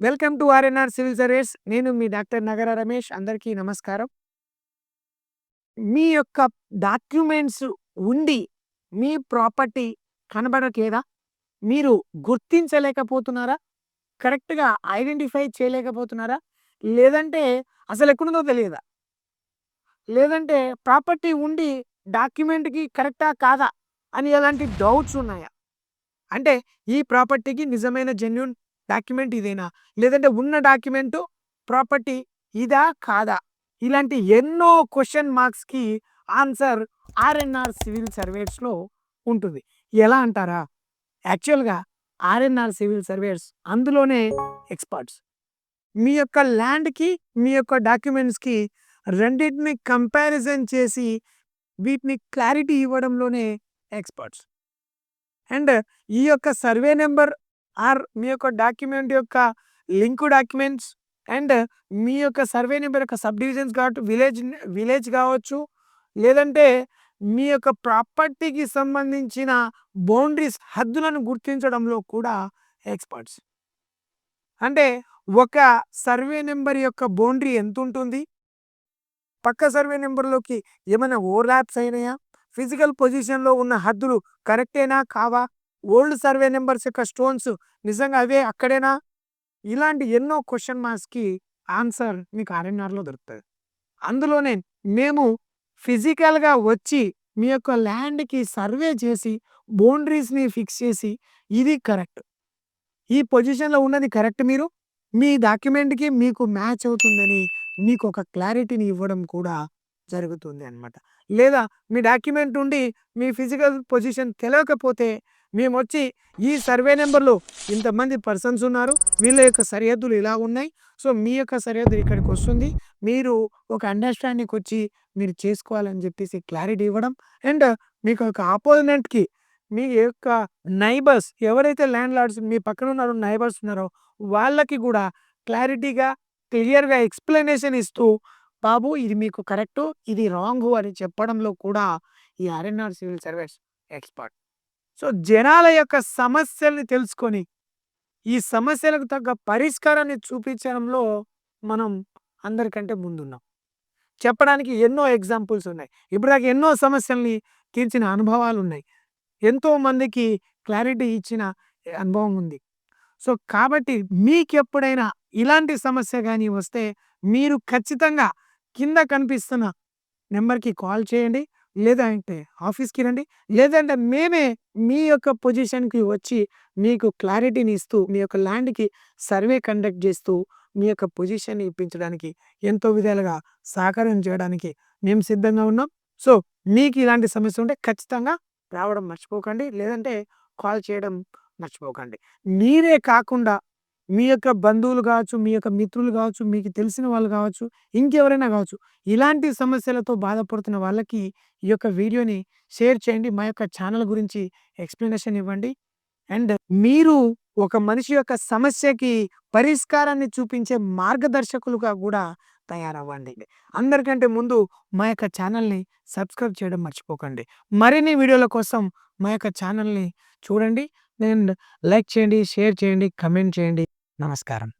Welcome to RNR civil service. నేను మీ doctor నగర రమేష్. అందరికీ నమస్కారం. మీ యొక్క డాక్యుమెంట్స్ ఉండి మీ ప్రాపర్టీ కనబడట్లేదా? మీరు గుర్తించలేకపోతున్నారా? కరెక్ట్గా ఐడెంటిఫై చేయలేకపోతున్నారా? లేదంటే అసలు ఎక్కడుందో తెలియదా? లేదంటే ప్రాపర్టీ ఉండి డాక్యుమెంట్కి కరెక్టా కాదా? అని ఎలాంటి డౌట్స్ ఉన్నాయా? అంటే ఈ ప్రాపర్టీకి నిజమైన జెన్యున్ డాక్యుమెంట్ ఇదేనా? లేదంటే ఉన్న డాక్యుమెంటు ప్రాపర్టీ ఇదా కాదా? ఇలాంటి ఎన్నో క్వశ్చన్ మార్క్స్కి ఆన్సర్ ఆర్ఎన్ఆర్ సివిల్ సర్వేస్లో ఉంటుంది. ఎలా అంటారా? యాక్చువల్గా ఆర్ఎన్ఆర్ సివిల్ సర్వేస్ అందులోనే ఎక్స్పర్ట్స్. మీ యొక్క ల్యాండ్కి మీ యొక్క డాక్యుమెంట్స్కి రెండింటిని కంపారిజన్ చేసి వీటిని క్లారిటీ ఇవ్వడంలోనే ఎక్స్పర్ట్స్. అండ్ ఈ యొక్క సర్వే నెంబర్ ఆర్ మీ యొక్క డాక్యుమెంట్ యొక్క లింక్ డాక్యుమెంట్స్ అండ్ మీ యొక్క సర్వే నెంబర్ యొక్క సబ్ డివిజన్స్ కావచ్చు విలేజ్ విలేజ్ కావచ్చు. లేదంటే మీ యొక్క ప్రాపర్టీకి సంబంధించిన బౌండరీస్ హద్దులను గుర్తించడంలో కూడా ఎక్స్పర్ట్స్. అంటే ఒక సర్వే నెంబర్ యొక్క బౌండరీ ఎంత ఉంటుంది పక్క సర్వే నెంబర్లోకి ఏమైనా ఓవర్లాప్స్ అయినాయా? ఫిజికల్ పొజిషన్లో ఉన్న హద్దులు కరెక్టేనా? కావా? ఓల్డ్ సర్వే నెంబర్స్ యొక్క స్టోన్స్ నిజంగా అవే అక్కడేనా? ఇలాంటి ఎన్నో క్వశ్చన్ మార్క్స్కి ఆన్సర్ మీకు ఆర్ఎన్ఆర్లో దొరుకుతుంది అందులోనే మేము ఫిజికల్గా వచ్చి మీ యొక్క ల్యాండ్కి సర్వే చేసి బౌండరీస్ని ఫిక్స్ చేసి ఇది కరెక్ట్ ఈ పొజిషన్లో ఉన్నది కరెక్ట్ మీరు. మీ డాక్యుమెంట్కి మీకు మ్యాచ్ అవుతుందని మీకు ఒక క్లారిటీని ఇవ్వడం కూడా జరుగుతుంది అనమాట లేదా మీ డాక్యుమెంట్ ఉండి మీ ఫిజికల్ పొజిషన్ తెలియకపోతే మేము వచ్చి ఈ సర్వే నెంబర్లో ఇంతమంది పర్సన్స్ ఉన్నారు. వీళ్ళ యొక్క సరిహద్దులు ఇలా ఉన్నాయి. సో మీ యొక్క సరిహద్దు ఇక్కడికి వస్తుంది. మీరు ఒక అండర్స్టాండింగ్ వచ్చి మీరు చేసుకోవాలని చెప్పేసి క్లారిటీ ఇవ్వడం. అండ్ మీకు ఒక ఆపోజినెంట్కి మీ యొక్క నైబర్స్ ఎవరైతే ల్యాండ్ లార్డ్స్ మీ పక్కన ఉన్నారో నైబర్స్ ఉన్నారో వాళ్ళకి కూడా క్లారిటీగా క్లియర్గా ఎక్స్ప్లెనేషన్ ఇస్తూ బాబు ఇది మీకు కరెక్టు ఇది రాంగు అని చెప్పడంలో కూడా ఈ RNR civil service expert so జనాల యొక్క సమస్యల్ని తెలుసుకొని ఈ సమస్యలకు తగ్గ పరిష్కారాన్ని చూపించడంలో మనం అందరికంటే ముందున్నాం. చెప్పడానికి ఎన్నో ఎగ్జాంపుల్స్ ఉన్నాయి. ఇప్పుడు దాకా ఎన్నో సమస్యల్ని తీర్చిన అనుభవాలు ఉన్నాయి. ఎంతో మందికి క్లారిటీ ఇచ్చిన అనుభవం ఉంది. సో కాబట్టి మీకు ఎప్పుడైనా ఇలాంటి సమస్య కానీ వస్తే మీరు ఖచ్చితంగా కింద కనిపిస్తున్న నెంబర్కి కాల్ చేయండి. లేదా అంటే ఆఫీస్కి రండి. లేదంటే మేమే మీ యొక్క పొజిషన్కి వచ్చి మీకు క్లారిటీని ఇస్తూ మీ యొక్క ల్యాండ్కి సర్వే కండక్ట్ చేస్తూ మీ యొక్క పొజిషన్ ఇప్పించడానికి ఎంతో విధాలుగా సహకారం చేయడానికి మేము సిద్ధంగా ఉన్నాం. సో మీకు ఇలాంటి సమస్య ఉంటే ఖచ్చితంగా రావడం మర్చిపోకండి. లేదంటే కాల్ చేయడం మర్చిపోకండి. మీరే కాకుండా మీ యొక్క బంధువులు కావచ్చు మీ యొక్క మిత్రులు కావచ్చు మీకు తెలిసిన వాళ్ళు కావచ్చు ఇంకెవరైనా కావచ్చు ఇలాంటి సమస్యలతో బాధపడుతున్న వాళ్ళకి ఈ యొక్క వీడియోని షేర్ చేయండి. మా యొక్క ఛానల్ గురించి ఎక్స్ప్లెనేషన్ ఇవ్వండి. అండ్ మీరు ఒక మనిషి యొక్క సమస్యకి పరిష్కారాన్ని చూపించే మార్గదర్శకులుగా కూడా తయారవ్వండి. అందరికంటే ముందు మా యొక్క ఛానల్ని సబ్స్క్రైబ్ చేయడం మర్చిపోకండి. మరిన్ని వీడియోల కోసం మా యొక్క ఛానల్ని చూడండి. అండ్ లైక్ చేయండి షేర్ చేయండి కమెంట్ చేయండి. నమస్కారం.